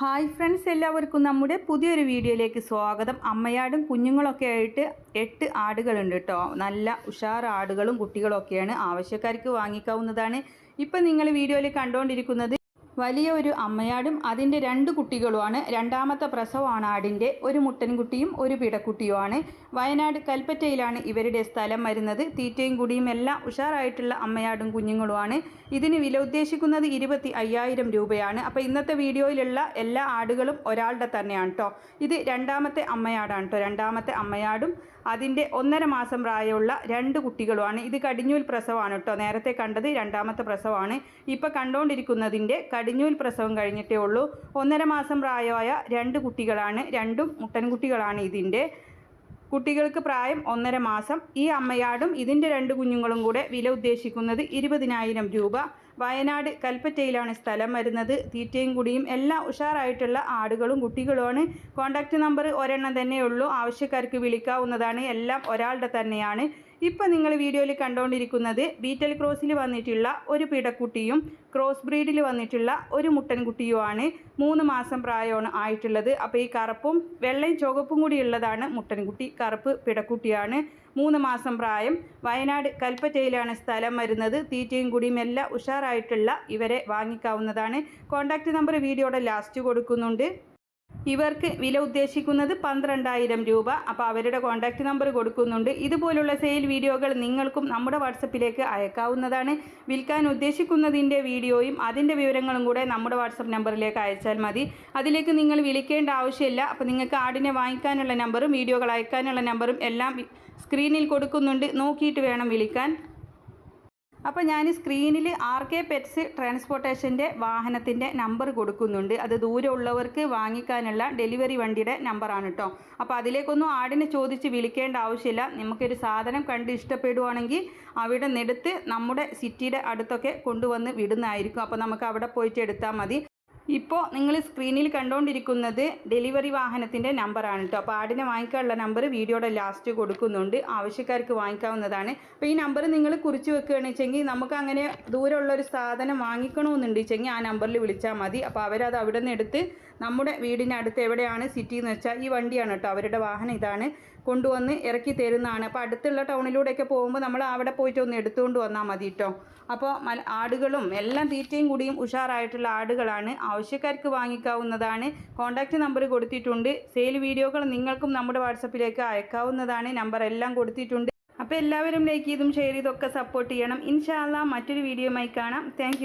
Hi friends എല്ലാവർക്കും നമ്മുടെ പുതിയൊരു വീഡിയോയിലേക്ക് സ്വാഗതം. അമ്മയാടും കുഞ്ഞുങ്ങളൊക്കെ ആയിട്ട് എട്ട് ആടുകളുണ്ട് കേട്ടോ നല്ല ഉഷാർ ആടുകളും കുട്ടികളൊക്കെയാണ് ആവശ്യക്കാർക്ക് വാങ്ങിക്കാവുന്നതാണ്. ഇപ്പം നിങ്ങൾ വീഡിയോയിൽ കണ്ടുകൊണ്ടിരിക്കുന്നത് വലിയ ഒരു അമ്മയാടും അതിന്റെ രണ്ട് കുട്ടികളുമാണ്. രണ്ടാമത്തെ പ്രസവമാണ് ആടിന്റെ. ഒരു മുട്ടൻകുട്ടിയും ഒരു പിടക്കുട്ടിയുമാണ്. വയനാട് കൽപ്പറ്റയിലാണ് ഇവരുടെ സ്ഥലം വരുന്നത്. തീറ്റയും കുടിയും എല്ലാം ഉഷാറായിട്ടുള്ള അമ്മയാടും കുഞ്ഞുങ്ങളുമാണ്. ഇതിന് വില ഉദ്ദേശിക്കുന്നത് ഇരുപത്തി അയ്യായിരം രൂപയാണ്. അപ്പോൾ ഇന്നത്തെ വീഡിയോയിലുള്ള എല്ലാ ആടുകളും ഒരാളുടെ തന്നെയാണ് കേട്ടോ ഇത് രണ്ടാമത്തെ അമ്മയാടാണ് കേട്ടോ രണ്ടാമത്തെ അമ്മയാടും അതിന്റെ ഒന്നര മാസം പ്രായമുള്ള രണ്ട് കുട്ടികളുമാണ്. ഇത് കടിഞ്ഞൂൽ പ്രസവമാണ് കേട്ടോ നേരത്തെ കണ്ടത് രണ്ടാമത്തെ പ്രസവമാണ്. ഇപ്പോൾ കണ്ടുകൊണ്ടിരിക്കുന്നതിന്റെ കടിഞ്ഞൂൽ പ്രസവം കഴിഞ്ഞിട്ടേ ഉള്ളൂ. ഒന്നര മാസം പ്രായമായ രണ്ട് കുട്ടികളാണ്. രണ്ടും മുട്ടൻകുട്ടികളാണ് ഇതിന്റെ. കുട്ടികൾക്ക് പ്രായം ഒന്നര മാസം. ഈ അമ്മയാടും ഇതിന്റെ രണ്ട് കുഞ്ഞുങ്ങളും കൂടെ വില ഉദ്ദേശിക്കുന്നത് ഇരുപതിനായിരം രൂപ. വയനാട് കൽപ്പറ്റയിലാണ് സ്ഥലം വരുന്നത്. തീറ്റയും കുടിയും എല്ലാം ഉഷാറായിട്ടുള്ള ആടുകളും കുട്ടികളുമാണ്. കോൺടാക്റ്റ് നമ്പർ ഒരെണ്ണം തന്നെയുള്ളൂ ആവശ്യക്കാർക്ക് വിളിക്കാവുന്നതാണ്. എല്ലാം ഒരാളുടെ തന്നെയാണ്. ഇപ്പം നിങ്ങൾ വീഡിയോയിൽ കണ്ടുകൊണ്ടിരിക്കുന്നത് ബീറ്റൽ ക്രോസിൽ വന്നിട്ടുള്ള ഒരു പിടക്കുട്ടിയും ക്രോസ് ബ്രീഡിൽ വന്നിട്ടുള്ള ഒരു മുട്ടൻകുട്ടിയുമാണ്. മൂന്ന് മാസം പ്രായമാണ് ആയിട്ടുള്ളത്. അപ്പോൾ ഈ കറുപ്പും വെള്ളയും ചുവപ്പും കൂടി ഉള്ളതാണ് മുട്ടൻകുട്ടി. കറുപ്പ് പിടക്കുട്ടിയാണ്. മൂന്ന് മാസം പ്രായം. വയനാട് കൽപ്പറ്റയിലാണ് സ്ഥലം വരുന്നത്. തീറ്റയും കുടിയും എല്ലാം ഉഷാറായിട്ടുള്ള ഇവരെ വാങ്ങിക്കാവുന്നതാണ്. കോൺടാക്റ്റ് നമ്പർ വീഡിയോയുടെ ലാസ്റ്റ് കൊടുക്കുന്നുണ്ട്. ഇവർക്ക് വില ഉദ്ദേശിക്കുന്നത് പന്ത്രണ്ടായിരം രൂപ. അപ്പോൾ അവരുടെ കോൺടാക്റ്റ് നമ്പർ കൊടുക്കുന്നുണ്ട്. ഇതുപോലുള്ള സെയിൽ വീഡിയോകൾ നിങ്ങൾക്കും നമ്മുടെ വാട്സപ്പിലേക്ക് അയക്കാവുന്നതാണ്. വിൽക്കാൻ ഉദ്ദേശിക്കുന്നതിന്റെ വീഡിയോയും അതിന്റെ വിവരങ്ങളും കൂടെ നമ്മുടെ വാട്സപ്പ് നമ്പറിലേക്ക് അയച്ചാൽ മതി. അതിലേക്ക് നിങ്ങൾ വിളിക്കേണ്ട ആവശ്യമില്ല. അപ്പോൾ നിങ്ങൾക്ക് ആടിനെ വാങ്ങിക്കാനുള്ള നമ്പറും വീഡിയോകൾ അയക്കാനുള്ള നമ്പറും എല്ലാം സ്ക്രീനിൽ കൊടുക്കുന്നുണ്ട്. നോക്കിയിട്ട് വേണം വിളിക്കാൻ. അപ്പോൾ ഞാൻ സ്ക്രീനിൽ ആർ കെ പെറ്റ്സ് ട്രാൻസ്പോർട്ടേഷന്റെ വാഹനത്തിന്റെ നമ്പർ കൊടുക്കുന്നുണ്ട്. അത് ദൂരമുള്ളവർക്ക് വാങ്ങിക്കാനുള്ള ഡെലിവറി വണ്ടിയുടെ നമ്പറാണ് കേട്ടോ അപ്പോൾ അതിലേക്കൊന്നും ആടിനെ ചോദിച്ച് വിളിക്കേണ്ട ആവശ്യമില്ല. നമുക്കൊരു സാധനം കണ്ട് ഇഷ്ടപ്പെടുവാണെങ്കിൽ അവിടെ നിന്നെടുത്ത് നമ്മുടെ സിറ്റിയുടെ അടുത്തൊക്കെ കൊണ്ടുവന്ന് വിടുന്നതായിരിക്കും. അപ്പോൾ നമുക്ക് അവിടെ പോയിട്ട് എടുത്താൽ മതി. ഇപ്പോൾ നിങ്ങൾ സ്ക്രീനിൽ കണ്ടുകൊണ്ടിരിക്കുന്നത് ഡെലിവറി വാഹനത്തിന്റെ നമ്പറാണ് കേട്ടോ അപ്പോൾ ആടിനെ വാങ്ങിക്കാനുള്ള നമ്പർ വീഡിയോയുടെ ലാസ്റ്റ് കൊടുക്കുന്നുണ്ട്. ആവശ്യക്കാർക്ക് വാങ്ങിക്കാവുന്നതാണ്. അപ്പോൾ ഈ നമ്പർ നിങ്ങൾ കുറിച്ച് വെക്കുകയാണെന്ന് വെച്ചെങ്കിൽ നമുക്ക് അങ്ങനെ ദൂരമുള്ള ഒരു സാധനം വാങ്ങിക്കണമെന്നുണ്ട് വെച്ചെങ്കിൽ ആ നമ്പറിൽ വിളിച്ചാൽ മതി. അപ്പോൾ അവരത് അവിടെ നിന്ന് എടുത്ത് നമ്മുടെ വീടിനടുത്ത് എവിടെയാണ്? സിറ്റി എന്ന് വെച്ചാൽ ഈ വണ്ടിയാണ് കേട്ടോ അവരുടെ വാഹനം ഇതാണ്. കൊണ്ടുവന്ന് ഇറക്കി തരുന്നതാണ്. അപ്പോൾ അടുത്തുള്ള ടൗണിലൂടെയൊക്കെ പോകുമ്പോൾ നമ്മൾ അവിടെ പോയിട്ട് ഒന്ന് എടുത്തുകൊണ്ട് വന്നാൽ മതി കേട്ടോ അപ്പോൾ ആടുകളും എല്ലാം തീറ്റയും കൂടിയും ഉഷാറായിട്ടുള്ള ആടുകളാണ്. ആവശ്യക്കാർക്ക് വാങ്ങിക്കാവുന്നതാണ്. കോൺടാക്റ്റ് നമ്പർ കൊടുത്തിട്ടുണ്ട്. സെയിൽ വീഡിയോകൾ നിങ്ങൾക്കും നമ്മുടെ വാട്സപ്പിലേക്ക് അയക്കാവുന്നതാണ്. നമ്പർ എല്ലാം കൊടുത്തിട്ടുണ്ട്. അപ്പോൾ എല്ലാവരും ലൈക്ക് ചെയ്തും ഷെയർ ചെയ്തൊക്കെ സപ്പോർട്ട് ചെയ്യണം. ഇൻഷാല്ല മറ്റൊരു വീഡിയോയുമായി കാണാം. താങ്ക്